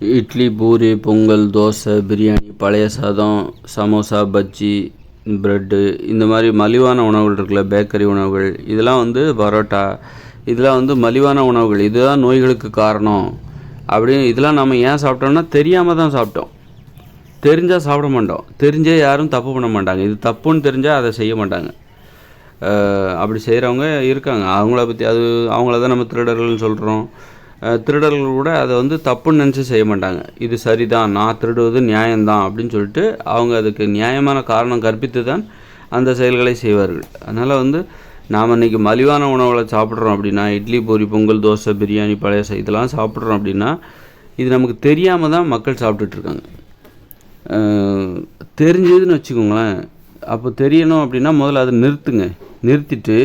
இட்லி பூரி பொங்கல் தோசை பிரியாணி பழைய சாதம் சமோசா பஜ்ஜி ப்ரெட்டு இந்த மாதிரி மலிவான உணவுகள் இருக்குல்ல பேக்கரி உணவுகள் இதெல்லாம் வந்து பரோட்டா இதெல்லாம் வந்து மலிவான உணவுகள் இதுதான் நோய்களுக்கு காரணம் அப்படின்னு இதெல்லாம் நம்ம ஏன் சாப்பிட்டோம்னா தெரியாமல் தான் சாப்பிட்டோம். தெரிஞ்சால் சாப்பிட மாட்டோம். தெரிஞ்சே யாரும் தப்பு பண்ண மாட்டாங்க. இது தப்புன்னு தெரிஞ்சால் அதை செய்ய மாட்டாங்க. அப்படி செய்கிறவங்க இருக்காங்க. அவங்கள பற்றி அது அவங்கள தான் நம்ம திருடர்கள்னு சொல்கிறோம் திருடர்கள் கூட அதை வந்து தப்புன்னு நினச்சி செய்ய மாட்டாங்க. இது சரிதான் நான் திருடுவது நியாயம்தான் அப்படின்னு சொல்லிட்டு அவங்க அதுக்கு நியாயமான காரணம் கற்பித்து தான் அந்த செயல்களை செய்வார்கள். அதனால் வந்து நாம் இன்றைக்கி மலிவான உணவுகளை சாப்பிட்றோம் அப்படின்னா இட்லி பூரி பொங்கல் தோசை பிரியாணி பழைய இதெல்லாம் சாப்பிட்றோம் அப்படின்னா இது நமக்கு தெரியாமல் தான் மக்கள் சாப்பிட்டுட்ருக்காங்க தெரிஞ்சதுன்னு வச்சுக்கோங்களேன். அப்போ தெரியணும் அப்படின்னா முதல்ல அதை நிறுத்துங்க. நிறுத்திட்டு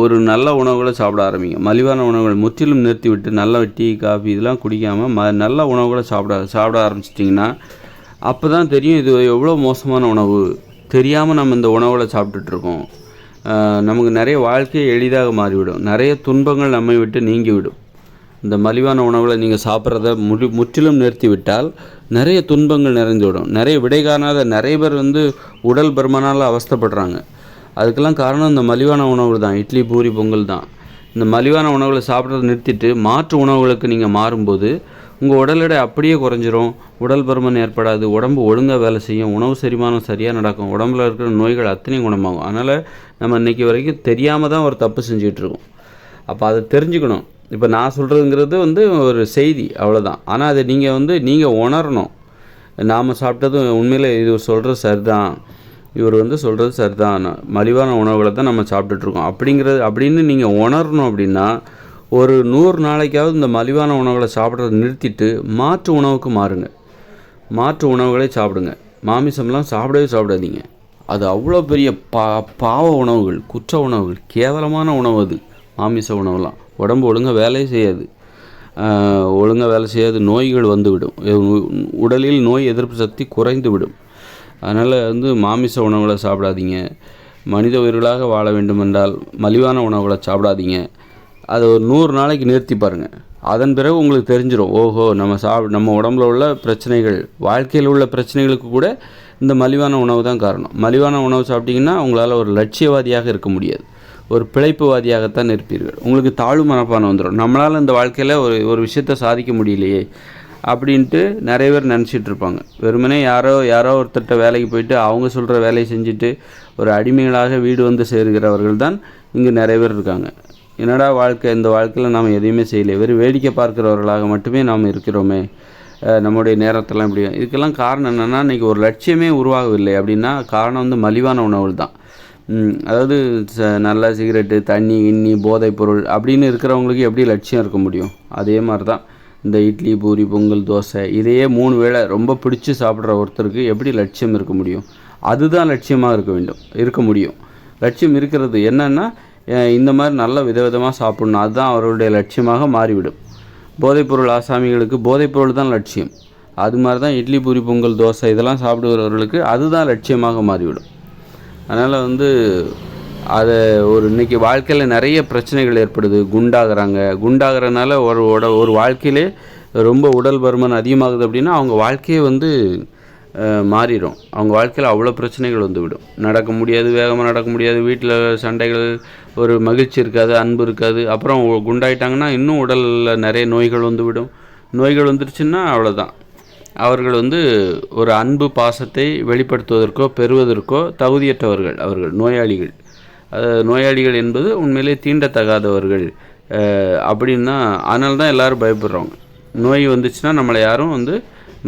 ஒரு நல்ல உணவுகளை சாப்பிட ஆரம்பிங்க. மலிவான உணவுகள் முற்றிலும் நிறுத்திவிட்டு நல்ல டீ காஃபி இதெல்லாம் குடிக்காமல் ம நல்ல உணவுகளை சாப்பிட சாப்பிட ஆரம்பிச்சிட்டிங்கன்னா அப்போ தான் தெரியும் இது எவ்வளோ மோசமான உணவு. தெரியாமல் நம்ம இந்த உணவுகளை சாப்பிட்டுட்ருக்கோம். நமக்கு நிறைய வாழ்க்கை எளிதாக மாறிவிடும். நிறைய துன்பங்கள் நம்மை விட்டு நீங்கிவிடும். இந்த மலிவான உணவுகளை நீங்கள் சாப்பிட்றத முடி முற்றிலும் நிறுத்திவிட்டால் நிறைய துன்பங்கள் நிறைந்துவிடும் நிறைய விடை காணாத நிறைய பேர் வந்து உடல் பருமனால் அவஸ்தைப்படுறாங்க. அதுக்கெல்லாம் காரணம் இந்த மலிவான உணவுகள் தான். இட்லி பூரி பொங்கல் தான். இந்த மலிவான உணவுகளை சாப்பிட்றத நிறுத்திட்டு மாற்று உணவுகளுக்கு நீங்கள் மாறும்போது உங்கள் உடல் எடை அப்படியே குறைஞ்சிரும். உடல் பருமன் ஏற்படாது. உடம்பு ஒழுங்காக வேலை செய்யும். உணவு செரிமானம் சரியாக நடக்கும். உடம்புல இருக்கிற நோய்கள் அத்தனையும் குணமாகும். அதனால் நம்ம இன்றைக்கி வரைக்கும் தெரியாமல் தான் ஒரு தப்பு செஞ்சிகிட்ருக்கோம் அப்போ அதை தெரிஞ்சுக்கணும். இப்போ நான் சொல்கிறதுங்கிறது வந்து ஒரு செய்தி அவ்வளோதான் ஆனால் அதை நீங்கள் வந்து நீங்கள் உணரணும். நாம் சாப்பிட்டதும் உண்மையில் இது சொல்கிறது சரிதான். இவர் வந்து சொல்கிறது சரிதான். மலிவான உணவுகளை தான் நம்ம சாப்பிட்டுட்ருக்கோம். அப்படிங்கிறது அப்படின்னு நீங்கள் உணரணும் அப்படின்னா ஒரு நூறு நாளைக்காவது இந்த மலிவான உணவுகளை சாப்பிட்றத நிறுத்திட்டு மாற்று உணவுக்கு மாறுங்க. மாற்று உணவுகளை சாப்பிடுங்க. மாமிசம்லாம் சாப்பிடவே சாப்பிடாதீங்க. அது அவ்வளோ பெரிய பா பாவ உணவுகள் குற்ற உணவுகள் கேவலமான உணவு அது மாமிச உணவுலாம். உடம்பு ஒழுங்காக வேலையே செய்யாது. ஒழுங்காக வேலை செய்யாது நோய்கள் வந்துவிடும். உடலில் நோய் எதிர்ப்பு சக்தி குறைந்து விடும் அதனால் வந்து மாமிச உணவுகளை சாப்பிடாதீங்க. மனித உயிர்களாக வாழ வேண்டுமென்றால் மலிவான உணவுகளை சாப்பிடாதீங்க. அதை ஒரு நூறு நாளைக்கு நிறுத்தி பாருங்கள் அதன் பிறகு உங்களுக்கு தெரிஞ்சிடும் ஓஹோ நம்ம சாப் நம்ம உடம்புல உள்ள பிரச்சனைகள் வாழ்க்கையில் உள்ள பிரச்சனைகளுக்கு கூட இந்த மலிவான உணவு தான் காரணம். மலிவான உணவு சாப்பிட்டீங்கன்னா உங்களால் ஒரு லட்சியவாதியாக இருக்க முடியாது. ஒரு பிழைப்புவாதியாகத்தான் இருப்பீர்கள். உங்களுக்கு தாழ்வு மனப்பானம் வந்துடும் நம்மளால் இந்த வாழ்க்கையில் ஒரு ஒரு விஷயத்தை சாதிக்க முடியலையே. அப்படின்ட்டு நிறைய பேர் நினச்சிட்டு இருப்பாங்க வெறுமனே யாரோ யாரோ ஒருத்தர்கிட்ட வேலைக்கு போயிட்டு அவங்க சொல்கிற வேலையை செஞ்சுட்டு ஒரு அடிமைகளாக வீடு வந்து சேருகிறவர்கள் தான் இங்கே நிறைய பேர் இருக்காங்க. என்னடா வாழ்க்கை இந்த வாழ்க்கையில் நாம் எதையுமே செய்யலை. வெறும் வேடிக்கை பார்க்கிறவர்களாக மட்டுமே நாம் இருக்கிறோமே. நம்முடைய நேரத்தெல்லாம் இப்படி. இதுக்கெல்லாம் காரணம் என்னென்னா இன்றைக்கி ஒரு லட்சியமே உருவாகவில்லை அப்படின்னா காரணம் வந்து மலிவான உணவுகள் தான். அதாவது ச- நல்ல சிகரெட்டு தண்ணி இன்னி போதைப் பொருள் அப்படின்னு இருக்கிறவங்களுக்கு எப்படி லட்சியம் இருக்க முடியும்? அதே மாதிரி தான் இந்த இட்லி பூரி பொங்கல் தோசை இதையே மூணு வேளை ரொம்ப பிடிச்சி சாப்பிட்ற ஒருத்தருக்கு எப்படி லட்சியம் இருக்க முடியும்? அதுதான் லட்சியமாக இருக்க வேண்டும் இருக்க முடியும். லட்சியம் இருக்கிறது என்னென்னா இந்த மாதிரி நல்ல விதவிதமாக சாப்பிட்ணும். அதுதான் அவர்களுடைய லட்சியமாக மாறிவிடும். போதைப்பொருள் ஆசாமிகளுக்கு போதைப்பொருள் தான் லட்சியம். அது மாதிரி தான் இட்லி பூரி பொங்கல் தோசை இதெல்லாம் சாப்பிடுகிறவர்களுக்கு அதுதான் லட்சியமாக மாறிவிடும். அதனால் வந்து அதை ஒரு இன்றைக்கி வாழ்க்கையில் நிறைய பிரச்சனைகள் ஏற்படுது. குண்டாகிறாங்க. குண்டாகிறனால ஒரு உட ஒரு வாழ்க்கையிலே ரொம்ப உடல் பருமன் அதிகமாகுது அப்படின்னா அவங்க வாழ்க்கையே வந்து மாறிடும். அவங்க வாழ்க்கையில் அவ்வளோ பிரச்சனைகள் வந்துவிடும் நடக்க முடியாது வேகமாக நடக்க முடியாது. வீட்டில் சண்டைகள் ஒரு மகிழ்ச்சி இருக்காது அன்பு இருக்காது. அப்புறம் குண்டாயிட்டாங்கன்னா இன்னும் உடலில் நிறைய நோய்கள் வந்துவிடும் நோய்கள் வந்துருச்சுன்னா அவ்வளோதான் அவர்கள் வந்து ஒரு அன்பு பாசத்தை வெளிப்படுத்துவதற்கோ பெறுவதற்கோ தகுதியற்றவர்கள் அவர்கள் நோயாளிகள். நோயாளிகள் என்பது உண்மையிலே தீண்டத்தகாதவர்கள். அப்படின்னா அதனால தான் எல்லோரும் பயப்படுறவங்க. நோய் வந்துச்சுன்னா நம்மளை யாரும் வந்து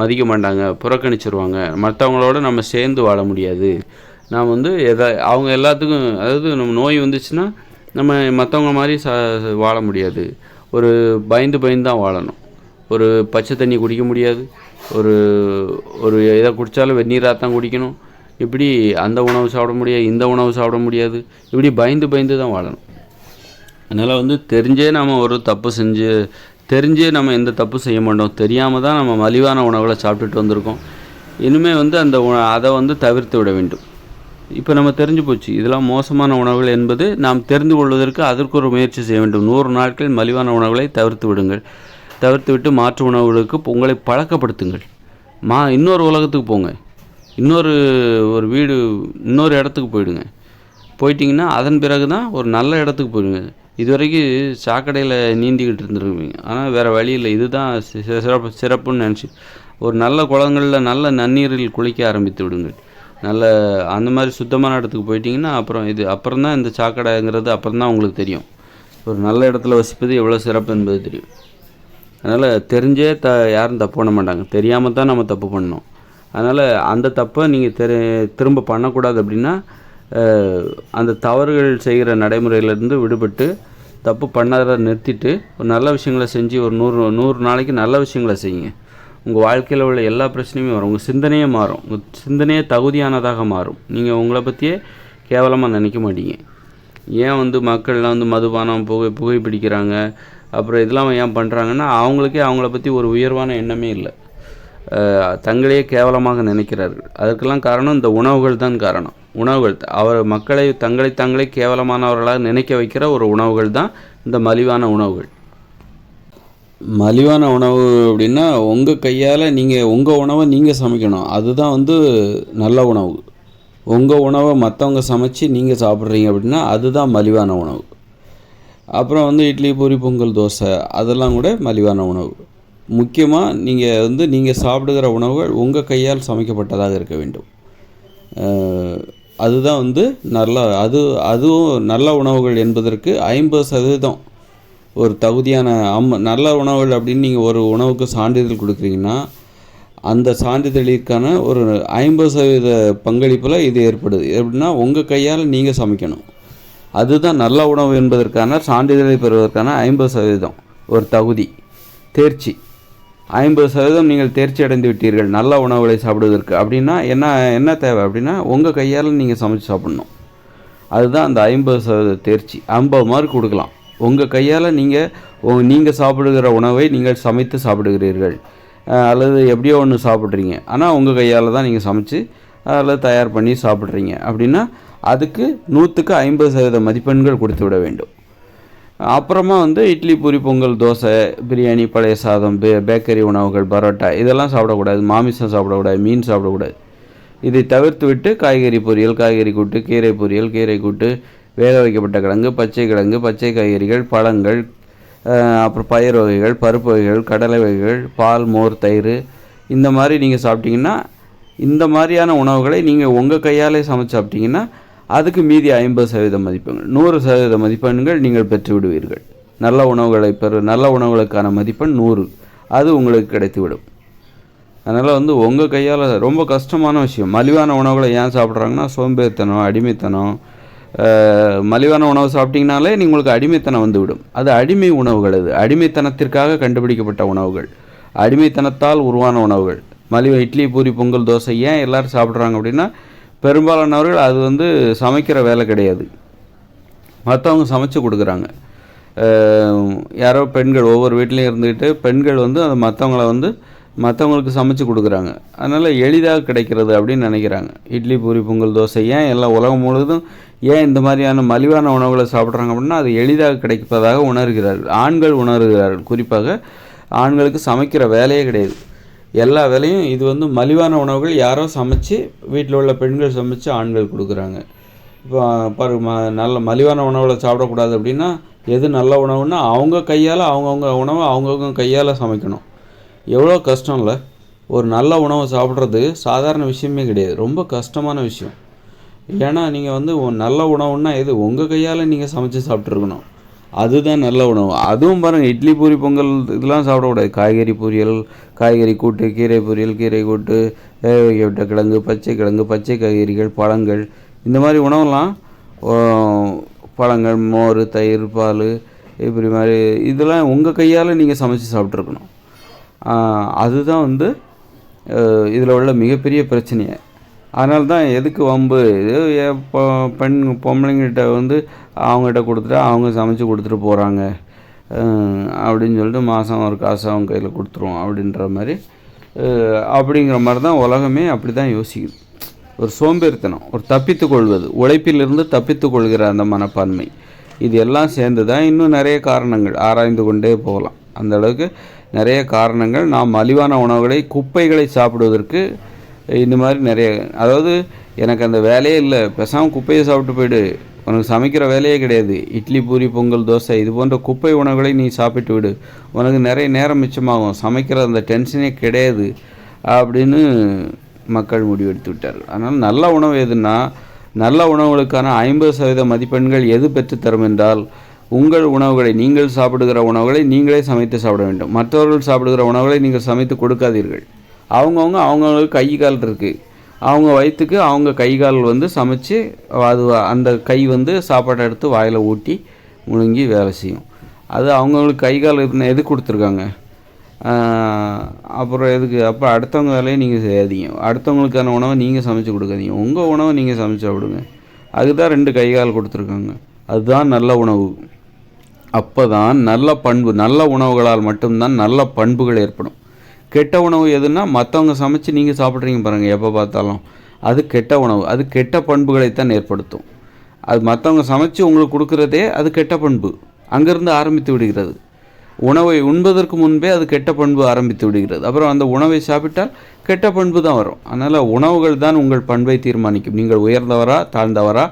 மதிக்க மாட்டாங்க புறக்கணிச்சிருவாங்க. மற்றவங்களோட நம்ம சேர்ந்து வாழ முடியாது. நாம் வந்து எதா அவங்க எல்லாத்துக்கும் அதாவது நம்ம நோய் வந்துச்சுன்னா நம்ம மற்றவங்க மாதிரி ச வாழ முடியாது. ஒரு பயந்து பயந்து தான் வாழணும். ஒரு பச்சை தண்ணி குடிக்க முடியாது. ஒரு ஒரு எதை குடித்தாலும் வெந்நீராக தான் குடிக்கணும். இப்படி அந்த உணவு சாப்பிட முடியாது இந்த உணவு சாப்பிட முடியாது. இப்படி பயந்து பயந்து தான் வாழணும். அதனால் வந்து தெரிஞ்சே நம்ம ஒரு தப்பு செஞ்சு தெரிஞ்சே நம்ம எந்த தப்பு செய்ய மாட்டோம். தெரியாமல் தான் நம்ம மலிவான உணவுகளை சாப்பிட்டுட்டு வந்திருக்கோம். இனிமேல் வந்து அந்த உண- அதை வந்து தவிர்த்து விட வேண்டும். இப்போ நம்ம தெரிஞ்சு போச்சு. இதெல்லாம் மோசமான உணவுகள் என்பது நாம் தெரிந்து கொள்வதற்கு அதற்கு ஒரு முயற்சி செய்ய வேண்டும். நூறு நாட்கள் மலிவான உணவுகளை தவிர்த்து விடுங்கள். தவிர்த்து விட்டு மாற்று உணவுகளுக்கு உங்களை பழக்கப்படுத்துங்கள். மா இன்னொரு உலகத்துக்கு போங்க. இன்னொரு ஒரு வீடு இன்னொரு இடத்துக்கு போயிடுங்க. போயிட்டிங்கன்னா அதன் பிறகு தான் ஒரு நல்ல இடத்துக்கு போயிடுங்க. இது வரைக்கும் சாக்கடையில் நீந்திக்கிட்டு இருந்துருவீங்க ஆனால் வேறு வழி இல்லை. இதுதான் சி- சிறப்பு சிறப்புன்னு நினச்சி ஒரு நல்ல குளங்களில் நல்ல நன்னீரில் குளிக்க ஆரம்பித்து விடுங்கள். நல்ல அந்த மாதிரி சுத்தமான இடத்துக்கு போயிட்டிங்கன்னா அப்புறம் இது அப்புறம் தான் இந்த சாக்கடைங்கிறது அப்புறம் தான் உங்களுக்கு தெரியும். ஒரு நல்ல இடத்துல வசிப்பது எவ்வளோ சிறப்பு என்பது தெரியும். அதனால் தெரிஞ்சே த யாரும் தப்பு பண்ண மாட்டாங்க. தெரியாமல் தான் நம்ம தப்பு பண்ணோம் அதனால் அந்த தப்பை நீங்கள் தெரி திரும்ப பண்ணக்கூடாது அப்படின்னா அந்த தவறுகள் செய்கிற நடைமுறையிலேருந்து விடுபட்டு தப்பு பண்ணாத நிறுத்திட்டு ஒரு நல்ல விஷயங்களை செஞ்சு ஒரு நூறு நூறு நாளைக்கு நல்ல விஷயங்களை செய்யுங்க. உங்கள் வாழ்க்கையில் உள்ள எல்லா பிரச்சனையுமே வரும். உங்கள் சிந்தனையே மாறும். உங்கள் சிந்தனையே தகுதியானதாக மாறும். நீங்கள் உங்களை பற்றியே கேவலமாக நினைக்க மாட்டீங்க. ஏன் வந்து மக்கள்லாம் வந்து மதுபானம் புகை புகைப்பிடிக்கிறாங்க அப்புறம் இதெல்லாம் ஏன் பண்ணுறாங்கன்னா அவங்களுக்கே அவங்கள பற்றி ஒரு உயர்வான எண்ணமே இல்லை. தங்களையே கேவலமாக நினைக்கிறார்கள். அதற்கெல்லாம் காரணம் இந்த உணவுகள் தான் காரணம். உணவுகள் அவர் மக்களை தங்களை தங்களே கேவலமானவர்களாக நினைக்க வைக்கிற ஒரு உணவுகள் தான் இந்த மலிவான உணவுகள். மலிவான உணவு அப்படின்னா உங்கள் கையால் நீங்கள் உங்கள் உணவை நீங்கள் சமைக்கணும். அதுதான் வந்து நல்ல உணவு. உங்கள் உணவை மற்றவங்க சமைச்சு நீங்கள் சாப்பிட்றீங்க அப்படின்னா அதுதான் மலிவான உணவு. அப்புறம் வந்து இட்லி பூரி பொங்கல் தோசை அதெல்லாம் கூட மலிவான உணவு. முக்கியமாக நீங்கள் வந்து நீங்கள் சாப்பிடுகிற உணவுகள் உங்கள் கையால் சமைக்கப்பட்டதாக இருக்க வேண்டும். அதுதான் வந்து நல்ல அது அதுவும் நல்ல உணவுகள் என்பதற்கு ஐம்பது சதவீதம் ஒரு தகுதியான அம் நல்ல உணவுகள் அப்படின்னு நீங்கள் ஒரு உணவுக்கு சான்றிதழ் கொடுக்குறீங்கன்னா அந்த சான்றிதழிற்கான ஒரு ஐம்பது சதவீத பங்களிப்பில் இது ஏற்படுது. எப்படின்னா உங்கள் கையால் நீங்கள் சமைக்கணும். அதுதான் நல்ல உணவு என்பதற்கான சான்றிதழை பெறுவதற்கான ஐம்பது சதவீதம் ஒரு தகுதி தேர்ச்சி. ஐம்பது சதவீதம் நீங்கள் தேர்ச்சி அடைந்து விட்டீர்கள். நல்ல உணவுகளை சாப்பிடுவதற்கு. அப்படின்னா என்ன என்ன தேவை அப்படின்னா உங்கள் கையால் நீங்கள் சமைச்சு சாப்பிட்ணும். அதுதான் அந்த ஐம்பது சதவீத தேர்ச்சி. ஐம்பது மார்க் கொடுக்கலாம். உங்கள் கையால் நீங்கள் நீங்கள் சாப்பிடுகிற உணவை நீங்கள் சமைத்து சாப்பிடுகிறீர்கள். அல்லது எப்படியோ ஒன்று சாப்பிட்றீங்க. ஆனால் உங்கள் கையால் தான் நீங்கள் சமைச்சு அதில் தயார் பண்ணி சாப்பிட்றீங்க. அப்படின்னா அதுக்கு நூற்றுக்கு ஐம்பது சதவீத மதிப்பெண்கள் கொடுத்து விட வேண்டும். அப்புறமா வந்து இட்லி பூரி பொங்கல் தோசை பிரியாணி பழைய சாதம் பே பேக்கரி உணவுகள் பரோட்டா இதெல்லாம் சாப்பிடக்கூடாது. மாமிசம் சாப்பிடக்கூடாது மீன் சாப்பிடக்கூடாது. இதை தவிர்த்து விட்டு காய்கறி பொரியல் காய்கறி கூட்டு கீரை பொரியல் கீரை கூட்டு வேக வைக்கப்பட்ட கிழங்கு பச்சை கிழங்கு பச்சை காய்கறிகள் பழங்கள் அப்புறம் பயிர் வகைகள் பருப்பு வகைகள் கடலை வகைகள் பால் மோர் தயிர் இந்த மாதிரி நீங்கள் சாப்பிட்டிங்கன்னா இந்த மாதிரியான உணவுகளை நீங்கள் உங்கள் கையாலே சமைச்சு சாப்பிட்டிங்கன்னா அதுக்கு மீதி ஐம்பது சதவீத மதிப்பெண்கள். நூறு சதவீத மதிப்பெண்கள் நீங்கள் பெற்று விடுவீர்கள். நல்ல உணவுகளை பெறு நல்ல உணவுகளுக்கான மதிப்பெண் நூறு. அது உங்களுக்கு கிடைத்துவிடும். அதனால் வந்து உங்கள் கையால் ரொம்ப கஷ்டமான விஷயம். மலிவான உணவுகளை ஏன் சாப்பிட்றாங்கன்னா சோம்பேறித்தனம் அடிமைத்தனம் மலிவான உணவு சாப்பிட்டீங்கனாலே உங்களுக்கு அடிமைத்தனம் வந்துவிடும் அது அடிமை உணவுகள் அது. அடிமைத்தனத்திற்காக கண்டுபிடிக்கப்பட்ட உணவுகள். அடிமைத்தனத்தால் உருவான உணவுகள். மலிவு இட்லி பூரி பொங்கல் தோசை ஏன் எல்லோரும் சாப்பிட்றாங்க அப்படின்னா பெரும்பாலானவர்கள் அது வந்து சமைக்கிற வேலை கிடையாது. மற்றவங்க சமைச்சு கொடுக்குறாங்க. யாரோ பெண்கள் ஒவ்வொரு வீட்லேயும் இருந்துக்கிட்டு பெண்கள் வந்து அதை மற்றவங்கள வந்து மற்றவங்களுக்கு சமைச்சு கொடுக்குறாங்க. அதனால் எளிதாக கிடைக்கிறது அப்படின்னு நினைக்கிறாங்க. இட்லி பூரி பொங்கல் தோசை ஏன் எல்லாம் உலகம் முழுவதும் ஏன் இந்த மாதிரியான மலிவான உணவுகளை சாப்பிட்றாங்க அப்படின்னா அது எளிதாக கிடைப்பதாக உணர்கிறார்கள். ஆண்கள் உணர்கிறார்கள். குறிப்பாக ஆண்களுக்கு சமைக்கிற வேலையே கிடையாது. எல்லா வேலையும் இது வந்து மலிவான உணவுகள் யாரோ சமைச்சு வீட்டில் உள்ள பெண்கள் சமைச்சு ஆண்கள் கொடுக்குறாங்க. இப்போ பாரு ம நல்ல மலிவான உணவுகளை சாப்பிடக்கூடாது அப்படின்னா எது நல்ல உணவுன்னா அவங்க கையால் அவங்கவுங்க உணவை அவங்கவுங்க கையால் சமைக்கணும். எவ்வளோ கஷ்டம் இல்லை ஒரு நல்ல உணவை சாப்பிட்றது சாதாரண விஷயமே கிடையாது. ரொம்ப கஷ்டமான விஷயம். ஏன்னா நீங்கள் வந்து நல்ல உணவுன்னா எது? உங்கள் கையால் நீங்கள் சமைச்சு சாப்பிட்ருக்கணும் அதுதான் நல்ல உணவு. அதுவும் பாருங்கள் இட்லி பூரி பொங்கல் இதெல்லாம் சாப்பிடக்கூடாது. காய்கறி பொரியல் காய்கறி கூட்டு கீரை பொரியல் கீரை கூட்டு வேக கிழங்கு பச்சை கிழங்கு பச்சை காய்கறிகள் பழங்கள். இந்த மாதிரி உணவெல்லாம் பழங்கள் மோர் தயிர் பால் இப்படி மாதிரி இதெல்லாம் உங்கள் கையால் நீங்கள் சமைச்சு சாப்பிட்ருக்கணும் அதுதான் வந்து இதில் உள்ள மிகப்பெரிய பிரச்சனையை. அதனால தான் எதுக்கு வம்பு? இது பெண் பொம்பளைங்கிட்ட வந்து அவங்ககிட்ட கொடுத்துட்டா அவங்க சமைச்சு கொடுத்துட்டு போகிறாங்க அப்படின்னு சொல்லிட்டு மாதம் ஒரு காசு அவங்க கையில் கொடுத்துருவோம் அப்படின்ற மாதிரி. அப்படிங்கிற மாதிரி தான் உலகமே அப்படி தான் யோசிக்குது. ஒரு சோம்பேறித்தனம் ஒரு தப்பித்து கொள்வது உழைப்பிலிருந்து தப்பித்து கொள்கிற அந்த மனப்பான்மை. இது எல்லாம் சேர்ந்து தான் இன்னும் நிறைய காரணங்கள் ஆராய்ந்து கொண்டே போகலாம். அந்த அளவுக்கு நிறைய காரணங்கள் நாம் மலிவான உணவுகளை குப்பைகளை சாப்பிடுவதற்கு இந்த மாதிரி நிறைய அதாவது எனக்கு அந்த வேலையே இல்லை. பெசாமல் குப்பையை சாப்பிட்டு போயிடு. உனக்கு சமைக்கிற வேலையே கிடையாது. இட்லி பூரி பொங்கல் தோசை இது போன்ற குப்பை உணவுகளை நீ சாப்பிட்டு விடு. உனக்கு நிறைய நேரம் மிச்சமாகும். சமைக்கிற அந்த டென்ஷனே கிடையாது அப்படின்னு மக்கள் முடிவெடுத்து விட்டார்கள். அதனால் நல்ல உணவு எதுன்னா நல்ல உணவுகளுக்கான ஐம்பது சதவீத மதிப்பெண்கள் எது பெற்றுத்தரும் என்றால் உங்கள் உணவுகளை நீங்கள் சாப்பிடுகிற உணவுகளை நீங்களே சமைத்து சாப்பிட வேண்டும். மற்றவர்கள் சாப்பிடுகிற உணவுகளை நீங்கள் சமைத்து கொடுக்காதீர்கள். அவங்கவுங்க அவங்கவுங்களுக்கு கை கால் இருக்குது அவங்க வயிற்றுக்கு அவங்க கை கால் வந்து சமைச்சு அது அந்த கை வந்து சாப்பாட்டை எடுத்து வாயில் ஊட்டி முழுங்கி வேலை செய்யும். அது அவங்கவுங்களுக்கு கை கால் இருந்தா எது கொடுத்துருக்காங்க? அப்புறம் எதுக்கு? அப்போ அடுத்தவங்க வேலையை நீங்கள் செய்யாதீங்க. அடுத்தவங்களுக்கான உணவை நீங்கள் சமைச்சு கொடுக்காதீங்க. உங்கள் உணவை நீங்கள் சமைச்சு சாப்பிடுங்க. அதுக்கு தான் ரெண்டு கை கால் கொடுத்துருக்காங்க. அதுதான் நல்ல உணவு. அப்போ தான் நல்ல பண்பு நல்ல உணவுகளால் மட்டும்தான் நல்ல பண்புகள் ஏற்படும். கெட்ட உணவு எதுன்னா மற்றவங்க சமைச்சு நீங்கள் சாப்பிட்றீங்க பாருங்கள் எப்போ பார்த்தாலும். அது கெட்ட உணவு. அது கெட்ட பண்புகளைத்தான் ஏற்படுத்தும். அது மற்றவங்க சமைச்சு உங்களுக்கு கொடுக்குறதே அது கெட்ட பண்பு. அங்கேருந்து ஆரம்பித்து விடுகிறது. உணவை உண்பதற்கு முன்பே அது கெட்ட பண்பு ஆரம்பித்து விடுகிறது. அப்புறம் அந்த உணவை சாப்பிட்டால் கெட்ட பண்பு தான் வரும். அதனால் உணவுகள் தான் உங்கள் பண்பை தீர்மானிக்கும். நீங்கள் உயர்ந்தவரா தாழ்ந்தவரா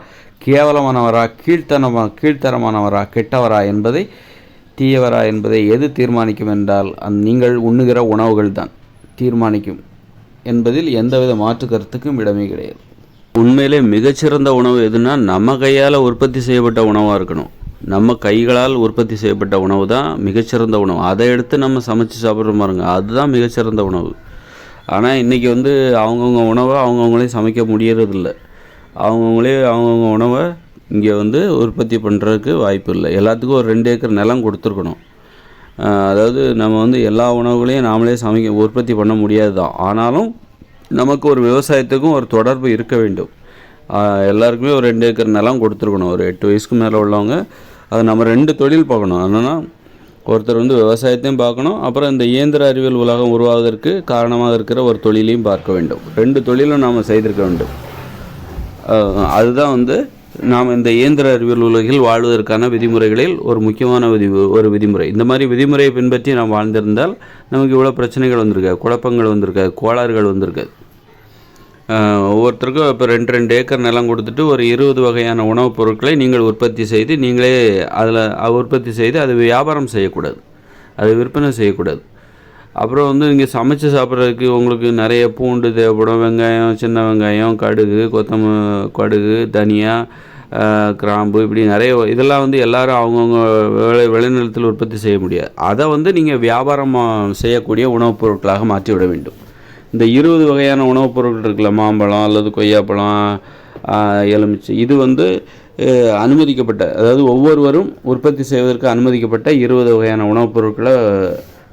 கேவலமானவரா கீழ்த்தனமா கீழ்த்தரமானவரா கெட்டவரா என்பதை தீயவரா என்பதை எது தீர்மானிக்கும் என்றால் அந் நீங்கள் உண்ணுகிற உணவுகள் தான் தீர்மானிக்கும் என்பதில் எந்தவித மாற்று கருத்துக்கும் இடமே கிடையாது. உண்மையிலே மிகச்சிறந்த உணவு எதுனா நம்ம கையால் உற்பத்தி செய்யப்பட்ட உணவாக இருக்கணும். நம்ம கைகளால் உற்பத்தி செய்யப்பட்ட உணவு தான் மிகச்சிறந்த உணவு. அதை எடுத்து நம்ம சமைச்சு சாப்பிட்ற பாருங்க அதுதான் மிகச்சிறந்த உணவு. ஆனால் இன்றைக்கி வந்து அவங்கவுங்க உணவை அவங்கவுங்களே சமைக்க முடியறதில்ல. அவங்கவுங்களே அவங்கவுங்க உணவை இங்கே வந்து உற்பத்தி பண்ணுறதுக்கு வாய்ப்பு இல்லை. எல்லாத்துக்கும் ஒரு ரெண்டு ஏக்கர் நிலம் கொடுத்துருக்கணும். அதாவது நம்ம வந்து எல்லா உணவுகளையும் நாமளே சமைக்க உற்பத்தி பண்ண முடியாது தான். ஆனாலும் நமக்கு ஒரு விவசாயத்துக்கும் ஒரு தொடர்பு இருக்க வேண்டும். எல்லாருக்குமே ஒரு ரெண்டு ஏக்கர் நிலம் கொடுத்துருக்கணும். ஒரு எட்டு வயசுக்கு மேலே உள்ளவங்க அது நம்ம ரெண்டு தொழில் பார்க்கணும். என்னென்னா ஒருத்தர் வந்து விவசாயத்தையும் பார்க்கணும் அப்புறம் இந்த இயந்திர அறிவியல் உலகம் உருவாவதற்கு காரணமாக இருக்கிற ஒரு தொழிலையும் பார்க்க வேண்டும். ரெண்டு தொழிலும் நாம் செய்திருக்க வேண்டும். அதுதான் வந்து நாம் இந்த இயந்திர அறிவியல் உலகில் வாழ்வதற்கான விதிமுறைகளில் ஒரு முக்கியமான விதி ஒரு விதிமுறை. இந்த மாதிரி விதிமுறையை பின்பற்றி நாம் வாழ்ந்திருந்தால் நமக்கு இவ்வளோ பிரச்சனைகள் வந்திருக்காது குழப்பங்கள் வந்திருக்காது கோளாறுகள் வந்திருக்காது. ஒவ்வொருத்தருக்கும் இப்போ ரெண்டு ரெண்டு ஏக்கர் நிலம் கொடுத்துட்டு ஒரு இருபது வகையான உணவுப் பொருட்களை நீங்கள் உற்பத்தி செய்து நீங்களே அதில் உற்பத்தி செய்து அது வியாபாரம் செய்யக்கூடாது. அது விற்பனை செய்யக்கூடாது. அப்புறம் வந்து இங்கே சமைச்சு சாப்பிட்றதுக்கு உங்களுக்கு நிறைய பூண்டு தேவைப்படும் வெங்காயம் சின்ன வெங்காயம் கடுகு கொத்தம கடுகு தனியா கிராம்பு இப்படி நிறைய இதெல்லாம் வந்து எல்லாரும் அவங்கவுங்க விளை விளைநிலத்தில் உற்பத்தி செய்ய முடியாது. அதை வந்து நீங்கள் வியாபாரம் செய்யக்கூடிய உணவுப் பொருட்களாக மாற்றி விட வேண்டும். இந்த இருபது வகையான உணவுப் பொருட்கள் இருக்குல்ல மாம்பழம் அல்லது கொய்யாப்பழம் எலுமிச்சை இது வந்து அனுமதிக்கப்பட்ட அதாவது ஒவ்வொருவரும் உற்பத்தி செய்வதற்கு அனுமதிக்கப்பட்ட இருபது வகையான உணவுப் பொருட்களை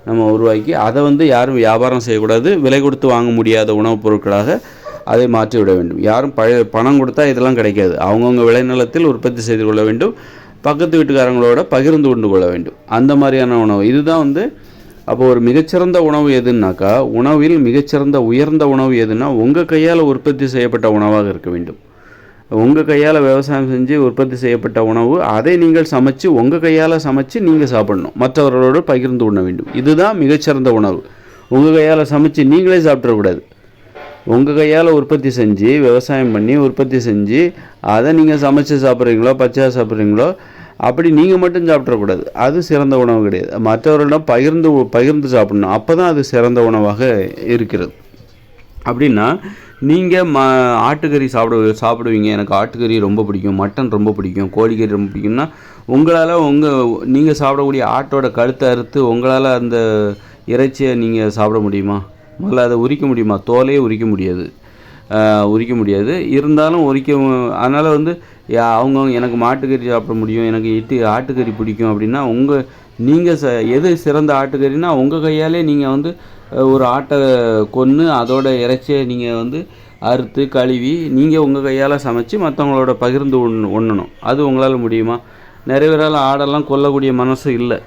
நம்ம உருவாக்கி அதை வந்து யாரும் வியாபாரம் செய்யக்கூடாது விலை கொடுத்து வாங்க முடியாத உணவுப் பொருட்களாக அதை மாற்றி விட வேண்டும். யாரும் பழைய பணம் கொடுத்தா இதெல்லாம் கிடைக்காது. அவங்கவுங்க விளைநிலத்தில் உற்பத்தி செய்து கொள்ள வேண்டும். பக்கத்து வீட்டுக்காரங்களோட பகிர்ந்து கொண்டு கொள்ள வேண்டும். அந்த மாதிரியான உணவு. இதுதான் வந்து அப்போ ஒரு மிகச்சிறந்த உணவு எதுன்னாக்கா உணவில் மிகச்சிறந்த உயர்ந்த உணவு எதுன்னா உங்கள் கையால் உற்பத்தி செய்யப்பட்ட உணவாக இருக்க வேண்டும். உங்கள் கையால் விவசாயம் செஞ்சு உற்பத்தி செய்யப்பட்ட உணவு அதை நீங்கள் சமைச்சு உங்கள் கையால் சமைச்சு நீங்கள் சாப்பிடணும். மற்றவர்களோடு பகிர்ந்து உண்ண வேண்டும். இதுதான் மிகச்சிறந்த உணவு. உங்கள் கையால் சமைச்சு நீங்களே சாப்பிட்றக்கூடாது உங்கள் கையால் உற்பத்தி செஞ்சு விவசாயம் பண்ணி உற்பத்தி செஞ்சு அதை நீங்கள் சமைச்சு சாப்பிட்றீங்களோ பச்சையாக சாப்பிட்றீங்களோ அப்படி நீங்கள் மட்டும் சாப்பிட்றக்கூடாது அது சிறந்த உணவு கிடையாது. மற்றவர்களிடம் பகிர்ந்து பகிர்ந்து சாப்பிடணும். அப்போ தான் அது சிறந்த உணவாக இருக்கிறது. அப்படின்னா நீங்கள் ம ஆட்டுக்கறி சாப்பிட சாப்பிடுவீங்க. எனக்கு ஆட்டுக்கறி ரொம்ப பிடிக்கும். மட்டன் ரொம்ப பிடிக்கும். கோழிக்கறி ரொம்ப பிடிக்கும்னா உங்களால் உங்கள் நீங்கள் சாப்பிடக்கூடிய ஆட்டோட கழுத்தை அறுத்து உங்களால் அந்த இறைச்சியை நீங்கள் சாப்பிட முடியுமா? முதல்ல அதை உரிக்க முடியுமா? தோலையே உரிக்க முடியாது. உரிக்க முடியாது. இருந்தாலும் உரிக்க அதனால் வந்து யா- எனக்கு மாட்டுக்கறி சாப்பிட முடியும் எனக்கு இட்டு ஆட்டுக்கறி பிடிக்கும் அப்படின்னா உங்கள் நீங்கள் ச எது சிறந்த ஆட்டுக்கறினா உங்கள் கையாலே நீங்கள் வந்து ஒரு ஆட்டை கொன்று அதோட இறைச்சியை நீங்கள் வந்து அறுத்து கழுவி நீங்கள் உங்கள் கையால் சமைச்சு மற்றவங்களோட பகிர்ந்து உண் உண்ணணும். அது உங்களால் முடியுமா? நிறைய பேரால் ஆடெல்லாம் கொல்லக்கூடிய மனசு இல்லை.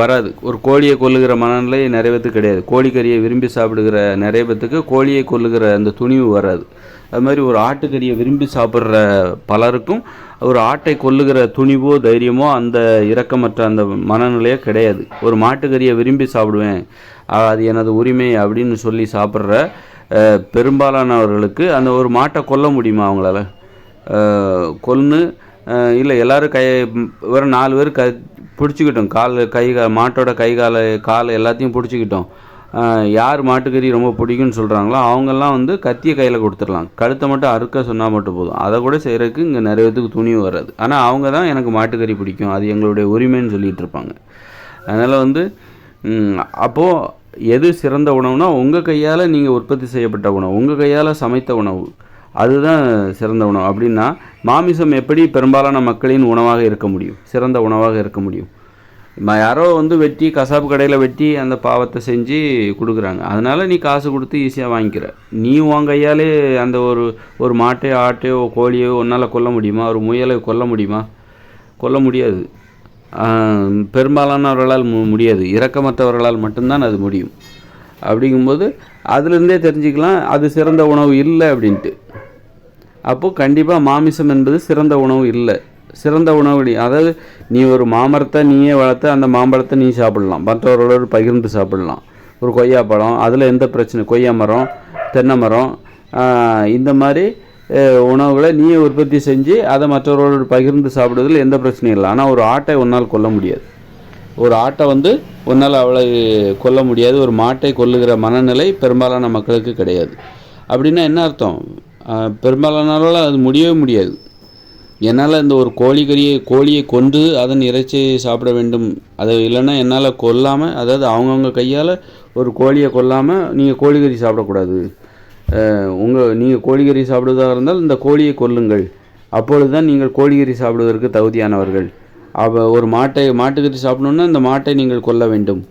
வராது. ஒரு கோழியை கொல்லுகிற மனநிலை நிறைய பேத்துக்கு கிடையாது. கோழிக்கறியை விரும்பி சாப்பிடுகிற நிறைய பேத்துக்கு கோழியை கொல்லுகிற அந்த துணிவு வராது. அது மாதிரி ஒரு ஆட்டுக்கறியை விரும்பி சாப்பிட்ற பலருக்கும் ஒரு ஆட்டை கொல்லுகிற துணிவோ தைரியமோ அந்த இரக்கமற்ற அந்த மனநிலையோ கிடையாது. ஒரு மாட்டுக்கறியை விரும்பி சாப்பிடுவேன் அது எனது உரிமை அப்படின்னு சொல்லி சாப்பிட்ற பெரும்பாலானவர்களுக்கு அந்த ஒரு மாட்டை கொல்ல முடியுமா அவங்களால? கொன்று இல்லை எல்லோரும் கை வெறும் நாலு பேர் க பிடிச்சிக்கிட்டோம். கால் கை கால் மாட்டோட கை காலை கால் எல்லாத்தையும் பிடிச்சிக்கிட்டோம். யார் மாட்டுக்கறி ரொம்ப பிடிக்கும்னு சொல்கிறாங்களோ அவங்கெல்லாம் வந்து கத்தியை கையில் கொடுத்துடலாம். கழுத்தை மட்டும் அறுக்க சொன்னால் மட்டும் போதும். அதை கூட செய்கிறதுக்கு இங்கே நிறைய பேத்துக்கு துணிவு வராது. ஆனால் அவங்க தான் எனக்கு மாட்டுக்கறி பிடிக்கும். அது எங்களுடைய உரிமைன்னு சொல்லிகிட்டு இருப்பாங்க. அதனால் வந்து அப்போது எது சிறந்த உணவுனா உங்கள் கையால் நீங்கள் உற்பத்தி செய்யப்பட்ட உணவு உங்கள் கையால் சமைத்த உணவு. அதுதான் சிறந்த உணவு. அப்படின்னா மாமிசம் எப்படி பெரும்பாலான மக்களின் உணவாக இருக்க முடியும்? சிறந்த உணவாக இருக்க முடியும். யாரோ வந்து வெட்டி கசாப்பு கடையில் வெட்டி அந்த பாவத்தை செஞ்சு கொடுக்குறாங்க. அதனால் நீ காசு கொடுத்து ஈஸியாக வாங்கிக்கிற. நீ உன் கையாலே அந்த ஒரு ஒரு மாட்டையோ ஆட்டையோ கோழியோ உன்னால் கொல்ல முடியுமா? ஒரு முயலை கொல்ல முடியுமா? கொல்ல முடியாது. பெரும்பாலானவர்களால் மு முடியாது. இறக்கமற்றவர்களால் மட்டும்தான் அது முடியும். அப்படிங்கும்போது அதுலேருந்தே தெரிஞ்சுக்கலாம் அது சிறந்த உணவு இல்லை அப்படின்ட்டு. அப்போது கண்டிப்பாக மாமிசம் என்பது சிறந்த உணவு இல்லை. சிறந்த உணவு அதாவது நீ ஒரு மாமரத்தை நீயே வளர்த்து அந்த மாம்பழத்தை நீ சாப்பிடலாம். மற்றவர்களோடு பகிர்ந்து சாப்பிடலாம். ஒரு கொய்யாப்பழம் அதில் எந்த பிரச்சனை? கொய்யா மரம் தென்னை மரம் இந்த மாதிரி உணவுகளை நீயே உற்பத்தி செஞ்சு அதை மற்றவர்களோடு பகிர்ந்து சாப்பிடுவதில் எந்த பிரச்சனையும் இல்லை. ஆனால் ஒரு ஆட்டை உன்னால் கொல்ல முடியாது. ஒரு ஆட்டை வந்து உன்னால் அவ்வளோ கொல்ல முடியாது ஒரு மாட்டை கொல்லுகிற மனநிலை பெரும்பாலான மக்களுக்கு கிடையாது. அப்படின்னா என்ன அர்த்தம்? பெரும்பாலானால அது முடியவே முடியாது. என்னால் இந்த ஒரு கோழிக்கறியை கோழியை கொன்று அதன் இறைச்சியை சாப்பிட வேண்டும். அது இல்லைன்னா என்னால் கொல்லாமல் அதாவது அவங்கவுங்க கையால் ஒரு கோழியை கொல்லாமல் நீங்கள் கோழிக்கறி சாப்பிடக்கூடாது. உங்கள் நீங்கள் கோழிக்கறி சாப்பிடுவதாக இருந்தால் இந்த கோழியை கொல்லுங்கள். அப்பொழுது தான் நீங்கள் கோழிக்கறி சாப்பிடுவதற்கு தகுதியானவர்கள். அவ ஒரு மாட்டை மாட்டுக்கறி சாப்பிடணுன்னா இந்த மாட்டை நீங்கள் கொல்ல வேண்டும்.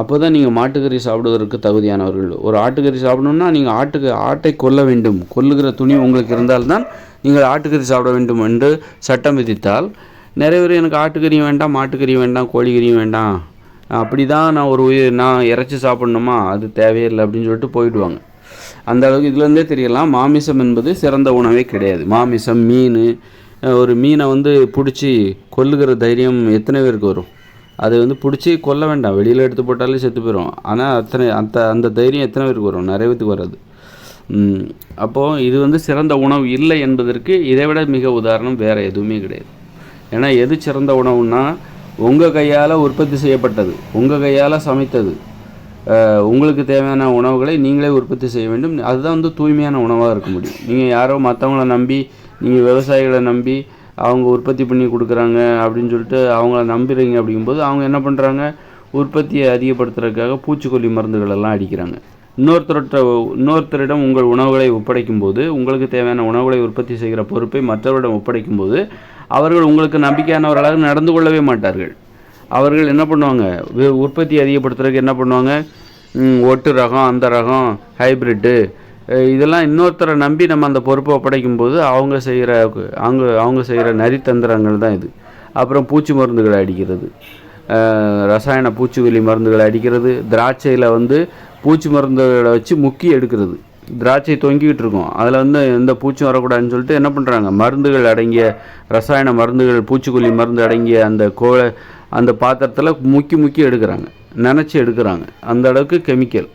அப்போ தான் நீங்கள் மாட்டுக்கறி சாப்பிடுவதற்கு தகுதியானவர்கள். ஒரு ஆட்டுக்கறி சாப்பிடணுன்னா நீங்கள் ஆட்டுக்கு ஆட்டை கொல்ல வேண்டும். கொல்லுகிற துணி உங்களுக்கு இருந்தால்தான் நீங்கள் ஆட்டுக்கறி சாப்பிட வேண்டும் என்று சட்டம் விதித்தால். நிறைய பேர் எனக்கு ஆட்டுக்கறியும் வேண்டாம் மாட்டுக்கறியும் வேண்டாம் கோழிக்கறியும் வேண்டாம். அப்படி தான் நான் ஒரு உயிர் நான் இறைச்சி சாப்பிட்ணுமா? அது தேவையில்லை அப்படின்னு சொல்லிட்டு போயிடுவாங்க. அந்த அளவுக்கு இதுலேருந்தே தெரியலாம். மாமிசம் என்பது சிறந்த உணவே கிடையாது. மாமிசம் மீன் ஒரு மீனை வந்து பிடிச்சி கொல்லுகிற தைரியம் எத்தனை பேருக்கு வரும்? அது வந்து பிடிச்சி கொல்ல வேண்டாம். வெளியில் எடுத்து போட்டாலே செத்து போயிடும் ஆனால் அத்தனை அந்த அந்த தைரியம் எத்தனை பேருக்கு வரும்? நிறைய பேத்துக்கு வராது. அப்போது இது வந்து சிறந்த உணவு இல்லை என்பதற்கு இதை விட மிக உதாரணம் வேறு எதுவுமே கிடையாது. ஏன்னா எது சிறந்த உணவுன்னா உங்கள் கையால் உற்பத்தி செய்யப்பட்டது உங்கள் கையால் சமைத்தது உங்களுக்கு தேவையான உணவுகளை நீங்களே உற்பத்தி செய்ய வேண்டும். அதுதான் வந்து தூய்மையான உணவாக இருக்க முடியும். நீங்கள் யாரோ மற்றவங்கள நம்பி நீங்கள் விவசாயிகளை நம்பி அவங்க உற்பத்தி பண்ணி கொடுக்குறாங்க அப்படின்னு சொல்லிட்டு அவங்கள நம்புறீங்க அப்படிங்கும்போது அவங்க என்ன பண்ணுறாங்க உற்பத்தியை அதிகப்படுத்துறதுக்காக பூச்சிக்கொல்லி மருந்துகளெல்லாம் அடிக்கிறாங்க. இன்னொருத்தர்கிட்ட இன்னொருத்தரிடம் உங்கள் உணவுகளை ஒப்படைக்கும் போது உங்களுக்கு தேவையான உணவுகளை உற்பத்தி செய்கிற பொறுப்பை மற்றவரிடம் ஒப்படைக்கும் போது அவர்கள் உங்களுக்கு நம்பிக்கையானவர்களாக நடந்து கொள்ளவே மாட்டார்கள். அவர்கள் என்ன பண்ணுவாங்க? உற்பத்தி அதிகப்படுத்துறதுக்கு என்ன பண்ணுவாங்க? ஒட்டு ரகம் அந்த ரகம் ஹைப்ரிட்டு இதெல்லாம் இன்னொருத்தரை நம்பி நம்ம அந்த பொறுப்பை ஒப்படைக்கும் போது அவங்க செய்கிற அவங்க அவங்க செய்கிற நரித்தந்திரங்கள் தான் இது. அப்புறம் பூச்சி மருந்துகளை அடிக்கிறது. ரசாயன பூச்சிக்கொல்லி மருந்துகளை அடிக்கிறது. திராட்சையில் வந்து பூச்சி மருந்துகளை வச்சு முக்கி எடுக்கிறது. திராட்சை தொங்கிக்கிட்டு இருக்கும். அதில் வந்து எந்த பூச்சும் வரக்கூடாதுன்னு சொல்லிட்டு என்ன பண்ணுறாங்க மருந்துகள் அடங்கிய ரசாயன மருந்துகள் பூச்சிக்கொல்லி மருந்து அடங்கிய அந்த கோழை அந்த பாத்திரத்தில் முக்கி முக்கி எடுக்கிறாங்க. நினச்சி எடுக்கிறாங்க. அந்த அளவுக்கு கெமிக்கல்.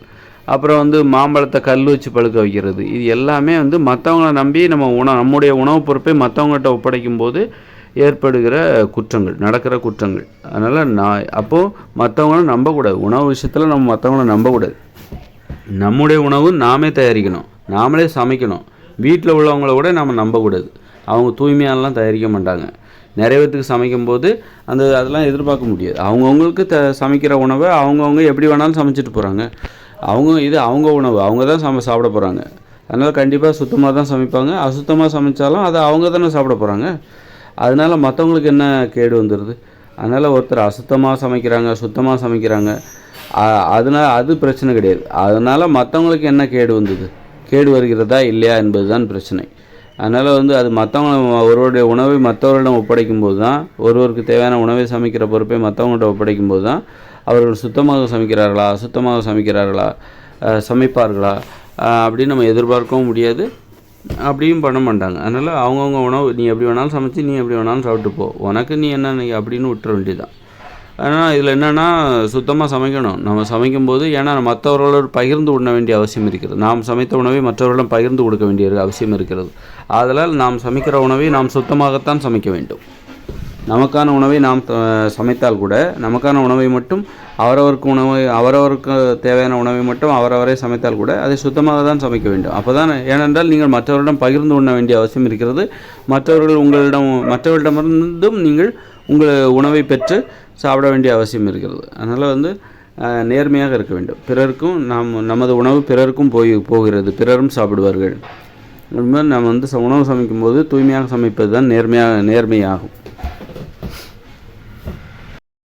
அப்புறம் வந்து மாம்பழத்தை கல் வச்சு பழுக்க வைக்கிறது. இது எல்லாமே வந்து மற்றவங்கள நம்பி நம்ம உணவு நம்முடைய உணவுப் பொறுப்பை மற்றவங்ககிட்ட ஒப்படைக்கும் போது ஏற்படுகிற குற்றங்கள் நடக்கிற குற்றங்கள். அதனால் நான் அப்போது மற்றவங்கள நம்பக்கூடாது. உணவு விஷயத்தில் நம்ம மற்றவங்கள நம்பக்கூடாது. நம்முடைய உணவு நாமே தயாரிக்கணும். நாமளே சமைக்கணும். வீட்டில் உள்ளவங்கள கூட நம்ம நம்பக்கூடாது. அவங்க தூய்மையானலாம் தயாரிக்க மாட்டாங்க. நிறைய சமைக்கும்போது அந்த அதெல்லாம் எதிர்பார்க்க முடியாது. அவங்கவுங்களுக்கு த சமைக்கிற உணவை அவங்கவுங்க எப்படி வேணாலும் சமைச்சிட்டு போகிறாங்க அவங்க இது அவங்க உணவு. அவங்க தான் சம சாப்பிட போகிறாங்க அதனால் கண்டிப்பாக சுத்தமாக தான் சமைப்பாங்க. அசுத்தமாக சமைச்சாலும் அதை அவங்க தானே சாப்பிட போகிறாங்க அதனால மற்றவங்களுக்கு என்ன கேடு வந்துடுது அதனால் ஒருத்தர் அசுத்தமாக சமைக்கிறாங்க சுத்தமாக சமைக்கிறாங்க. அதனால் அது பிரச்சனை கிடையாது. அதனால் மற்றவங்களுக்கு என்ன கேடு வந்தது? கேடு வருகிறதா இல்லையா என்பது தான் பிரச்சனை. அதனால் வந்து அது மற்றவங்க ஒருவருடைய உணவை மற்றவர்களிடம் ஒப்படைக்கும் போது தான் ஒருவருக்கு தேவையான உணவை சமைக்கிற பொறுப்பை மற்றவங்கள்ட்ட ஒப்படைக்கும் போது தான் அவர்கள் சுத்தமாக சமைக்கிறார்களா அசுத்தமாக சமைக்கிறார்களா சமைப்பார்களா அப்படின்னு நம்ம எதிர்பார்க்கவும் முடியாது. அப்படியும் பண்ண மாட்டாங்க. அதனால் அவங்கவுங்க உணவு நீ எப்படி வேணாலும் சமைச்சு நீ எப்படி வேணாலும் சாப்பிட்டு போ. உனக்கு நீ என்ன நீ அப்படின்னு விட்டுற வேண்டியதுதான். ஆனால் இதில் என்னென்னா சுத்தமாக சமைக்கணும். நம்ம சமைக்கும்போது ஏன்னா மற்றவர்களோடு பகிர்ந்து உண்ண வேண்டிய அவசியம் இருக்கிறது. நாம் சமைத்த உணவை மற்றவர்களும் பகிர்ந்து கொடுக்க வேண்டிய அவசியம் இருக்கிறது. ஆதலால் நாம் சமைக்கிற உணவை நாம் சுத்தமாகத்தான் சமைக்க வேண்டும். நமக்கான உணவை நாம் சமைத்தால் கூட நமக்கான உணவை மட்டும் அவரவருக்கு உணவை அவரவருக்கு தேவையான உணவை மட்டும் அவரவரே சமைத்தால் கூட அதை சுத்தமாக தான் சமைக்க வேண்டும். அப்போ தான் ஏனென்றால் நீங்கள் மற்றவரிடம் பகிர்ந்து உண்ண வேண்டிய அவசியம் இருக்கிறது. மற்றவர்கள் உங்களிடம் மற்றவர்களிடமிருந்தும் நீங்கள் உங்கள் உணவை பெற்று சாப்பிட வேண்டிய அவசியம் இருக்கிறது. அதனால் வந்து நேர்மையாக இருக்க வேண்டும். பிறருக்கும் நாம் நமது உணவு பிறருக்கும் போய் போகிறது. பிறரும் சாப்பிடுவார்கள். நம்ம வந்து ச- உணவு சமைக்கும்போது தூய்மையாக சமைப்பது தான் நேர்மையாக நேர்மையாகும்.